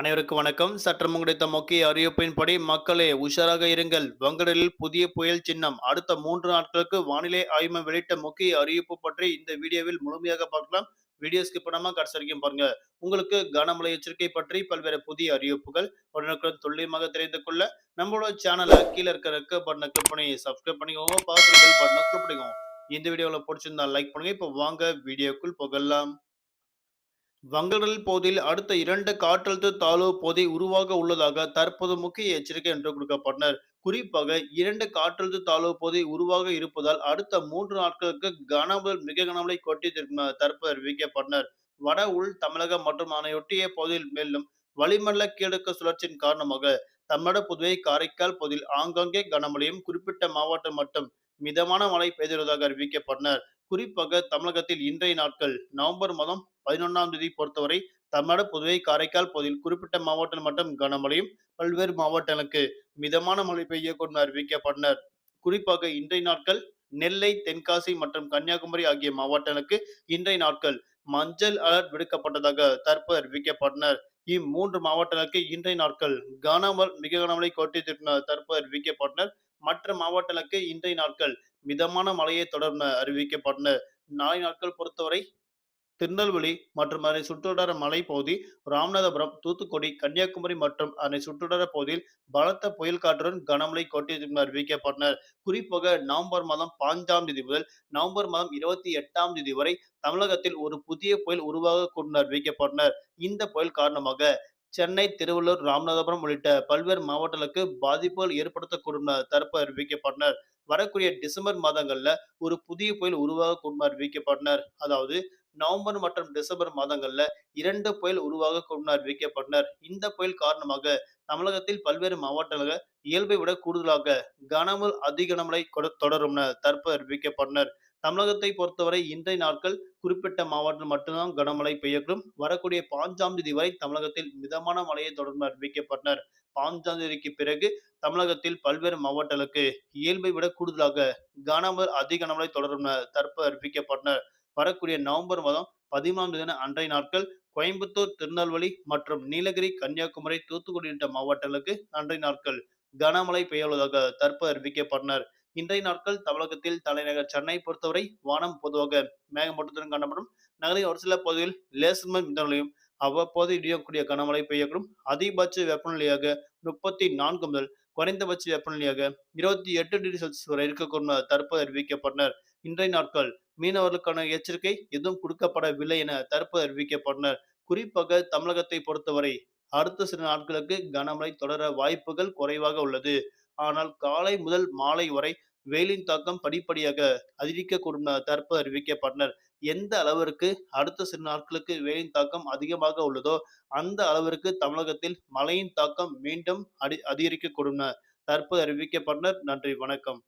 அனைவருக்கும் வணக்கம். சற்றம் கிடைத்த முக்கிய அறிவிப்பின்படி மக்களே உஷாராக இருங்கள். வங்கடலில் புதிய புயல் சின்னம். அடுத்த மூன்று நாட்களுக்கு வானிலை ஆய்வு வெளியிட்ட முக்கிய அறிவிப்பு பற்றி இந்த வீடியோவில் முழுமையாக பார்க்கலாம். வீடியோ ஸ்கிப் பண்ணாம கடைசி வரைக்கும் பாருங்க. உங்களுக்கு கனமழை எச்சரிக்கை பற்றி பல்வேறு புதிய அறிவிப்புகள் உடனுக்குடன் துல்லியமாக தெரிந்து கொள்ள நம்மளோட சேனலை கீழே இருக்க ரெக்க பட்டனை கிளிக் பண்ணி சப்ஸ்கிரைப் பண்ணிக்கோங்க. பார்த்து பெல் பட்டனை கிளிக் பண்ணிக்கோங்க. இந்த வீடியோவில் பிடிச்சிருந்தா லைக் பண்ணுங்க. இப்போ வாங்க வீடியோக்குள் புகழலாம் வங்கக்கடல் பகுதியில் அடுத்த இரண்டு காற்றழுத்த தாழ்வு பகுதி உருவாக உள்ளதாக தற்போது முக்கிய எச்சரிக்கை என்று கொடுக்கப்பட்டனர். குறிப்பாக இரண்டு காற்றழுத்த தாழ்வு பகுதி உருவாக இருப்பதால் அடுத்த மூன்று நாட்களுக்கு கனமுதல் மிக கனமழை கொட்டி தற்போது அறிவிக்கப்பட்டனர். வட உள் தமிழகம் மற்றும் அதனையொட்டிய பகுதியில் மேலும் வளிமண்டல கீழக்க சுழற்சியின் காரணமாக தமிழக புதுவை காரைக்கால் பகுதியில் ஆங்காங்கே கனமழையும் குறிப்பிட்ட மாவட்டம் மட்டும் மிதமான மழை பெய்துள்ளதாக அறிவிக்கப்பட்டனர். குறிப்பாக தமிழகத்தில் இன்றைய நாட்கள் நவம்பர் மாதம் பதினொன்றாம் தேதி பொறுத்தவரை தமிழ்நாடு புதுவை காரைக்கால் பகுதியில் குறிப்பிட்ட மாவட்டங்கள் மட்டும் கனமழையும் பல்வேறு மாவட்டங்களுக்கு மிதமான மழை பெய்யக்கூடும் அறிவிக்கப்பட்டனர் குறிப்பாக இன்றைய நாட்கள் நெல்லை தென்காசி மற்றும் கன்னியாகுமரி ஆகிய மாவட்டங்களுக்கு இன்றைய நாட்கள் மஞ்சள் அலர்ட் விடுக்கப்பட்டதாக தற்போது அறிவிக்கப்பட்டனர் இம்மூன்று மாவட்டங்களுக்கு இன்றைய நாட்கள் கனமல் மிக கனமழை கோட்டை தற்போது அறிவிக்கப்பட்டனர் மற்ற மாவட்டங்களுக்கு இன்றைய நாட்கள் மிதமான மழையை தொடர்ந்து அறிவிக்கப்பட்டன. நாளை நாட்கள் பொறுத்தவரை திருநெல்வேலி மற்றும் அதனை சுற்றுவட்டார மலைப்பகுதி ராமநாதபுரம் தூத்துக்குடி கன்னியாகுமரி மற்றும் அதனை சுற்றுவட்டார பகுதியில் பலத்த புயல் காற்றுடன் கனமழை கொட்டியிருக்கும் அறிவிக்கப்பட்டனர் குறிப்பாக நவம்பர் மாதம் பாஞ்சாம் தேதி முதல் நவம்பர் மாதம் இருபத்தி எட்டாம் தேதி வரை தமிழகத்தில் ஒரு புதிய புயல் உருவாக கொண்டு அறிவிக்கப்பட்டனர் இந்த புயல் காரணமாக சென்னை திருவள்ளூர் ராமநாதபுரம் உள்ளிட்ட பல்வேறு மாவட்டங்களுக்கு பாதிப்புகள் ஏற்படுத்தக்கூடும் தரப்பு அறிவிக்கப்பட்டனர். வரக்கூடிய டிசம்பர் மாதங்கள்ல ஒரு புதிய புயல் உருவாகக்கூடும் அறிவிக்கப்பட்டனர். அதாவது நவம்பர் மற்றும் டிசம்பர் மாதங்கள்ல இரண்டு புயல் உருவாக கொண்டு அறிவிக்கப்பட்டனர். இந்த புயல் காரணமாக தமிழகத்தில் பல்வேறு மாவட்டங்கள் இயல்பை விட கூடுதலாக கனமுல் அதிக தொடரும் தற்போது அறிவிக்கப்பட்டனர். தமிழகத்தை பொறுத்தவரை இன்றைய நாட்கள் குறிப்பிட்ட மாவட்டம் மட்டும்தான் கனமழை பெய்யக்கூடும். வரக்கூடிய பாஞ்சாம் தேதி வரை தமிழகத்தில் மிதமான மழையை தொடர்ந்து அறிவிக்கப்பட்டனர். பாஞ்சாம் தேதிக்கு பிறகு தமிழகத்தில் பல்வேறு மாவட்டங்களுக்கு இயல்பை விட கூடுதலாக கனமழை அதிக கனமழை தொடரும் தற்போது அறிவிக்கப்பட்டனர். வரக்கூடிய நவம்பர் மாதம் பதிமூணாம் தேதி அன்றைய நாட்கள் கோயம்புத்தூர் திருநெல்வேலி மற்றும் நீலகிரி கன்னியாகுமரி தூத்துக்குடி உள்ளிட்ட மாவட்டங்களுக்கு அன்றைய நாட்கள் கனமழை பெய்யுள்ளதாக தற்போது அறிவிக்கப்பட்டனர். இன்றைய நாட்கள் தமிழகத்தில் தலைநகர் சென்னை பொறுத்தவரை வானம் பொதுவாக மேகமூட்டத்துடன் காணப்படும். நகரின் ஒரு சில பகுதியில் லேசர்மன் மிதங்களையும் அவ்வப்போது இடியக்கூடிய கனமழை பெய்யக்கூடும். அதிகபட்ச வெப்பநிலையாக முப்பத்தி நான்கு முதல் குறைந்தபட்ச வெப்பநிலையாக இருபத்தி எட்டு டிகிரி செல்சியஸ் வரை இருக்கக்கூடும் தற்போது அறிவிக்கப்பட்டனர். இன்றைய நாட்கள் மீனவர்களுக்கான எச்சரிக்கை எதுவும் கொடுக்கப்படவில்லை என தற்போது அறிவிக்கப்பட்டனர். குறிப்பாக தமிழகத்தை பொறுத்தவரை அடுத்த சில நாட்களுக்கு கனமழை தொடர வாய்ப்புகள் குறைவாக உள்ளது. ஆனால் காலை முதல் மாலை வரை வெயிலின் தாக்கம் படிப்படியாக அதிகரிக்கக்கூடும் தற்போது அறிவிக்கப்பட்டனர். எந்த அளவிற்கு அடுத்த சில நாட்களுக்கு வெயிலின் தாக்கம் அதிகமாக உள்ளதோ அந்த அளவிற்கு தமிழகத்தில் மழையின் தாக்கம் மீண்டும் அடி அதிகரிக்கக்கூடும் தற்போது அறிவிக்கப்பட்டனர். நன்றி வணக்கம்.